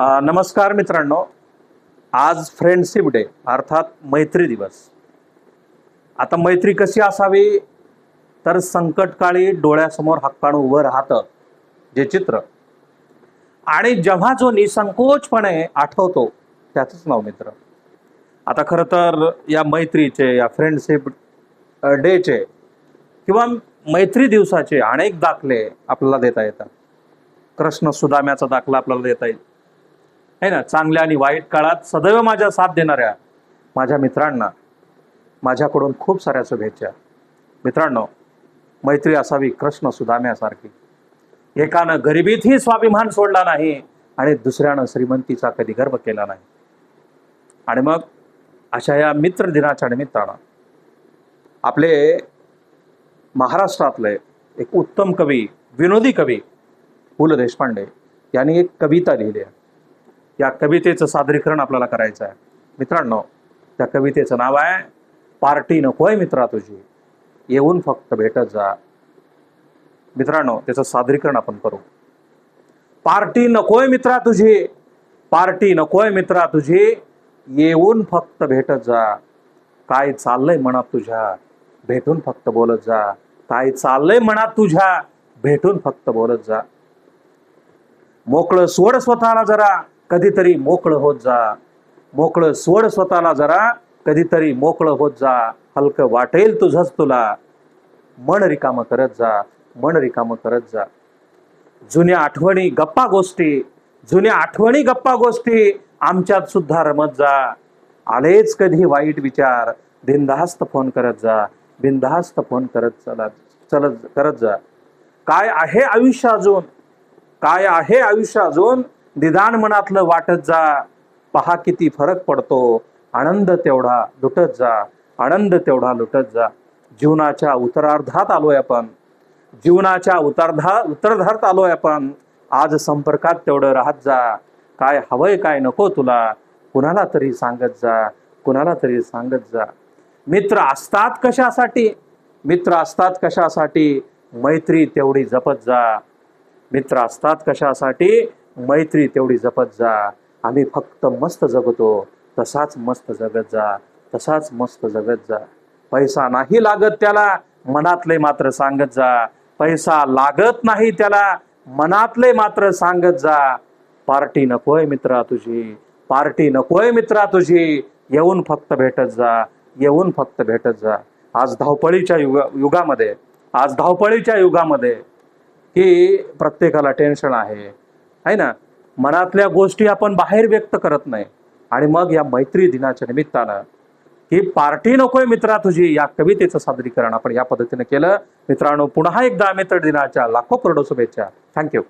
नमस्कार मित्रांनो. आज फ्रेंडशिप डे अर्थात मैत्री दिवस. आता मैत्री कशी असावी? तर संकटकाळी डोळ्यासमोर हक्कानं उभं राहतं जे चित्र. आणि जेव्हा जो निसंकोचपणे आठवतो त्याचंच नाव मित्र. आता खरं तर या मैत्रीचे या फ्रेंडशिप डेचे किंवा मैत्री दिवसाचे अनेक दाखले आपल्याला देता येतात. कृष्ण सुदाम्याचा दाखला आपल्याला देता येईल आहे ना चांगल्या आणि वाईट काळात सदैव माझ्या साथ देणाऱ्या माझ्या मित्रांना माझ्याकडून खूप साऱ्या शुभेच्छा. मित्रांनो मैत्री असावी कृष्ण सुदाम्यासारखी. एकानं गरिबीतही स्वाभिमान सोडला नाही आणि दुसऱ्यानं श्रीमंतीचा कधी गर्व केला नाही. आणि मग अशा या मित्र दिनाच्या निमित्तानं आपले महाराष्ट्रातले एक उत्तम कवी विनोदी कवी पु ल देशपांडे यांनी एक कविता लिहिली आहे. या कवितेचं सादरीकरण आपल्याला करायचं आहे. मित्रांनो त्या कवितेचं नाव आहे पार्टी नकोय मित्रा तुझी. येऊन फक्त भेटत जा. मित्रांनो त्याचं सादरीकरण आपण करू. पार्टी नकोय मित्रा तुझी. पार्टी नकोय मित्रा तुझी. येऊन फक्त भेटत जा. काय चाललंय मनात तुझ्या? भेटून फक्त बोलत जा. काय चाललंय मनात तुझ्या? भेटून फक्त बोलत जा. मोकळं सोड स्वतःला जरा. कधीतरी मोकळं होत जा. मोकळं सोड स्वतःला जरा कधीतरी मोकळं होत जा. हलकं वाटेल तुझंच तुला. मन रिकामं करत जा. मन रिकामं करत जा. जुन्या आठवणी गप्पा गोष्टी. जुन्या आठवणी गप्पा गोष्टी. आमच्यात सुद्धा रमत जा. आलेच कधी वाईट विचार. बिनधास्त फोन करत जा. बिनधास्त फोन करत चला चलत करत जा. काय आहे आयुष्य अजून? काय आहे आयुष्य अजून? निदान मनातलं वाटत जा. पहा किती फरक पडतो. आनंद तेवढा लुटत जा. आनंद तेवढा लुटत जा. जीवनाच्या उत्तरार्धात आलोय आपण. जीवनाच्या उतरधा उत्तरार्धात आलोय आपण. आज संपर्कात तेवढं राहत जा. काय हवंय काय नको तुला. कुणाला तरी सांगत जा. कुणाला तरी सांगत जा. मित्र असतात कशासाठी? मित्र असतात कशासाठी? मैत्री तेवढी जपत जा. मित्र असतात कशासाठी? मैत्री तेवढी जपत जा. आम्ही फक्त मस्त जगतो. तसाच मस्त जगत जा. तसाच मस्त जगत जा. पैसा नाही लागत त्याला मनातले मात्र सांगत जा. पैसा लागत नाही त्याला मनातले मात्र सांगत जा. पार्टी नकोय मित्रा तुझी. पार्टी नकोय मित्रा तुझी. येऊन फक्त भेटत जा. येऊन फक्त भेटत जा. आज धावपळीच्या युगा युगामध्ये आज धावपळीच्या युगामध्ये की प्रत्येकाला टेन्शन आहे. आहे ना? मनातल्या गोष्टी आपण बाहेर व्यक्त करत नाही. आणि मग या मैत्री दिनाच्या निमित्तानं ही पार्टी नकोय मित्रा तुझी या कवितेचं सादरीकरण आपण या पद्धतीने केलं. मित्रांनो पुन्हा एकदा मित्र दिनाच्या लाखो करोडो शुभेच्छा. थँक्यू